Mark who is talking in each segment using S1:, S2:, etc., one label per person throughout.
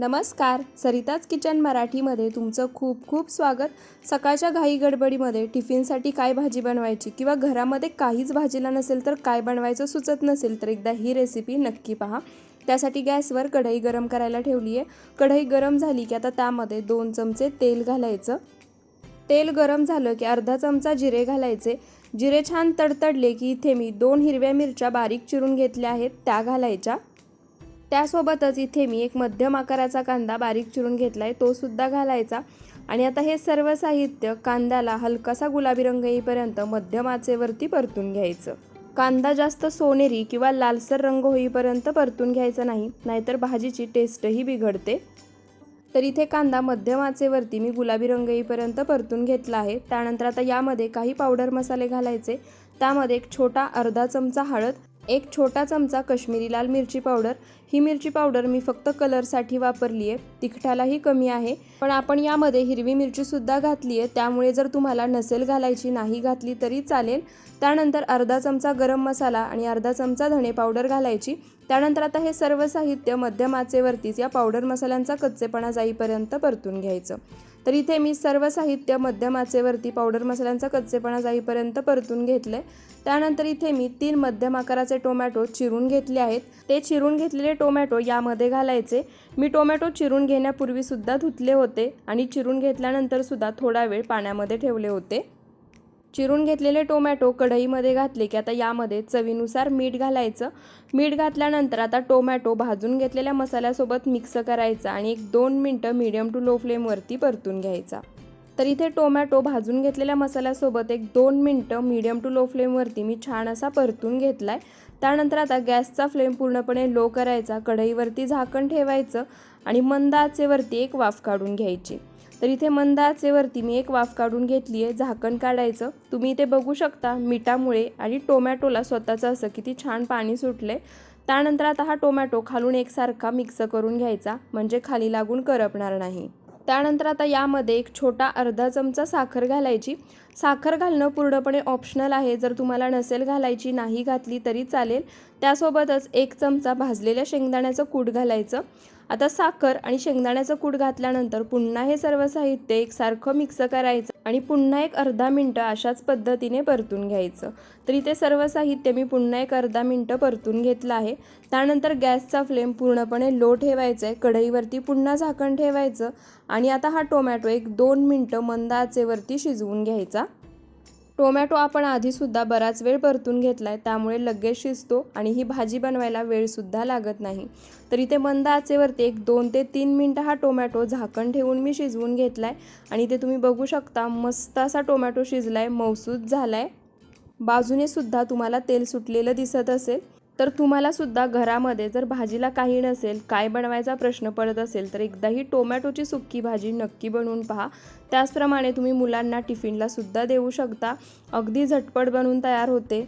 S1: नमस्कार. सरिताज किचन मराठीमध्ये तुमचं खूप खूप स्वागत. सकाळच्या घाई गडबडीमध्ये टिफिनसाठी काय भाजी बनवायची किंवा घरामध्ये काहीच भाजीला नसेल तर काय बनवायचं सुचत नसेल तर एकदा ही रेसिपी नक्की पहा. त्यासाठी गॅसवर कढई गरम करायला ठेवली आहे. कढई गरम झाली की आता त्यामध्ये दोन चमचे तेल घालायचं. तेल गरम झालं की अर्धा चमचा जिरे घालायचे. जिरे छान तडतडले की इथे मी दोन हिरव्या मिरच्या बारीक चिरून घेतल्या आहेत त्या घालायच्या. त्यासोबतच इथे मी एक मध्यम आकाराचा कांदा बारीक चिरून घेतला आहे तो सुद्धा घालायचा. आणि आता हे सर्व साहित्य कांद्याला हलकासा गुलाबी रंग येईपर्यंत मध्यम आचेवरती परतून घ्यायचं. कांदा जास्त सोनेरी किंवा लालसर रंग होईपर्यंत परतून घ्यायचा नाही नाहीतर भाजीची टेस्टही बिघडते. तर इथे कांदा मध्यम आचेवरती मी गुलाबी रंग येईपर्यंत परतून घेतला आहे. त्यानंतर आता यामध्ये काही पावडर मसाले घालायचे. त्यामध्ये एक छोटा अर्धा चमचा हळद एक छोटा चमचा कश्मीरी लाल मिरची पावडर. ही मिरची पावडर मी फक्त कलरसाठी वापरली आहे तिखटालाही कमी आहे. पण आपण यामध्ये हिरवी मिरचीसुद्धा घातली आहे त्यामुळे जर तुम्हाला नसेल घालायची नाही घातली तरी चालेल. त्यानंतर अर्धा चमचा गरम मसाला आणि अर्धा चमचा धणे पावडर घालायची. त्यानंतर आता हे सर्व साहित्य मध्यम आचेवरतीच या पावडर मसाल्यांचा कच्चेपणा जाईपर्यंत परतून घ्यायचं. तर इथे मी सर्व साहित्य मध्यम आचेवरती पावडर मसाल्यांचा कच्चेपणा जाईपर्यंत परतून घेतले त्यानंतर इथे मी तीन मध्यम आकाराचे टोमॅटो चिरून घेतले आहेत. ते चिरून घेतलेले टोमॅटो यामध्ये घालायचे. मी टोमॅटो चिरून घेण्यापूर्वीसुद्धा धुतले होते आणि चिरून घेतल्यानंतरसुद्धा थोडा वेळ पाण्यामध्ये ठेवले होते. चिरून घेतलेले टोमॅटो कढईमध्ये घातले की आता यामध्ये चवीनुसार मीठ घालायचं. मीठ घातल्यानंतर आता टोमॅटो भाजून घेतलेल्या मसाल्यासोबत मिक्स करायचा आणि एक दोन मिनटं मीडियम टू लो फ्लेमवरती परतून घ्यायचा. तर इथे टोमॅटो भाजून घेतलेल्या मसाल्यासोबत एक दोन मिनटं मीडियम टू लो फ्लेमवरती मी छान असा परतून घेतला आहे त्यानंतर आता गॅसचा फ्लेम पूर्णपणे लो करायचा. कढईवरती झाकण ठेवायचं आणि मंद आचेवरती एक वाफ काढून घ्यायची. तर इथे मंद आचेवरती मी एक वाफ काढून घेतली आहे झाकण काढायचं. तुम्ही इथे बघू शकता मिठामुळे आणि टोमॅटोला स्वतःचं असं किती छान पाणी सुटले त्यानंतर आता हा टोमॅटो खालून एकसारखा मिक्स करून घ्यायचा म्हणजे खाली लागून करपणार नाही. त्यानंतर आता यामध्ये एक छोटा अर्धा चमचा साखर घालायची. साखर घालणं पूर्णपणे ऑप्शनल आहे. जर तुम्हाला नसेल घालायची नाही घातली तरी चालेल. त्यासोबतच एक चमचा भाजलेल्या शेंगदाण्याचं कूट घालायचं. आता साखर आणि शेंगदाण्याचं कूट घातल्यानंतर पुन्हा हे सर्व साहित्य एकसारखं मिक्स करायचं आणि पुन्हा एक अर्धा मिनटं अशाच पद्धतीने परतून घ्यायचं. तर इथे सर्व साहित्य मी पुन्हा एक अर्धा मिनटं परतून घेतलं आहे. त्यानंतर गॅसचा फ्लेम पूर्णपणे लो ठेवायचा आहे कढईवरती पुन्हा झाकण ठेवायचं आणि आता हा टोमॅटो एक दोन मिनटं मंद आचेवरती शिजवून घ्यायचा. टोमॅटो आपण आधीसुद्धा बराच वेळ परतून घेतला आहे त्यामुळे लगेच शिजतो आणि ही भाजी बनवायला वेळसुद्धा लागत नाही. तर इथे मंद आचेवरती एक दोन ते तीन मिनटं हा टोमॅटो झाकण ठेवून मी शिजवून घेतला आहे आणि ते तुम्ही बघू शकता मस्त असा टोमॅटो शिजला आहे मौसूद झाला आहे बाजूने सुद्धा तुम्हाला तेल सुटलेलं दिसत असेल. तर तुम्हालासुद्धा घरामध्ये जर भाजीला काही नसेल काय बनवायचा प्रश्न पडत असेल तर एकदा ही टोमॅटोची सुक्की भाजी नक्की बनवून पहा. त्याचप्रमाणे तुम्ही मुलांना टिफिनलासुद्धा देऊ शकता. अगदी झटपट बनवून तयार होते.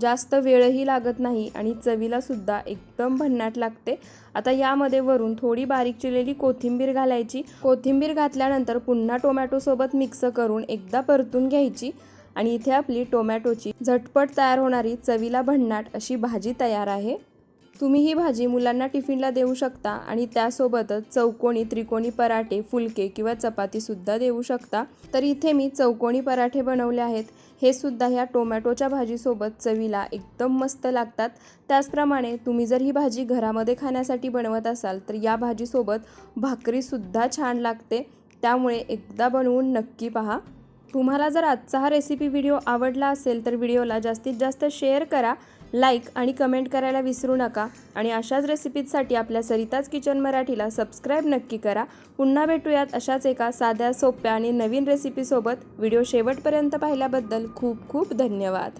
S1: जास्त वेळही लागत नाही आणि चवीलासुद्धा एकदम भन्नाट लागते. आता यामध्ये वरून थोडी बारीक चिरलेली कोथिंबीर घालायची. कोथिंबीर घातल्यानंतर पुन्हा टोमॅटोसोबत मिक्स करून एकदा परतून घ्यायची. आणि इथे आपली टोमॅटोची झटपट तयार होणारी चवीला भन्नाट अशी भाजी तयार आहे. तुम्ही ही भाजी मुलांना टिफिनला देऊ शकता आणि त्यासोबतच चौकोनी त्रिकोणी पराठे फुलके किंवा चपातीसुद्धा देऊ शकता. तर इथे मी चौकोनी पराठे बनवले आहेत. हे सुद्धा ह्या टोमॅटोच्या भाजीसोबत चवीला एकदम मस्त लागतात. त्याचप्रमाणे तुम्ही जर ही भाजी घरामध्ये खाण्यासाठी बनवत असाल तर या भाजीसोबत भाकरीसुद्धा छान लागते. त्यामुळे एकदा बनवून नक्की पहा. तुम्हाला जर आजचा हा रेसिपी व्हिडिओ आवडला असेल तर व्हिडिओला जास्तीत जास्त शेअर करा लाईक आणि कमेंट करायला विसरू नका. आणि अशाच रेसिपीजसाठी आपल्या सरिताज किचन मराठीला सबस्क्राईब नक्की करा. पुन्हा भेटूयात अशाच एका साध्या सोप्या आणि नवीन रेसिपीसोबत व्हिडिओ शेवटपर्यंत पाहिल्याबद्दल खूप खूप धन्यवाद.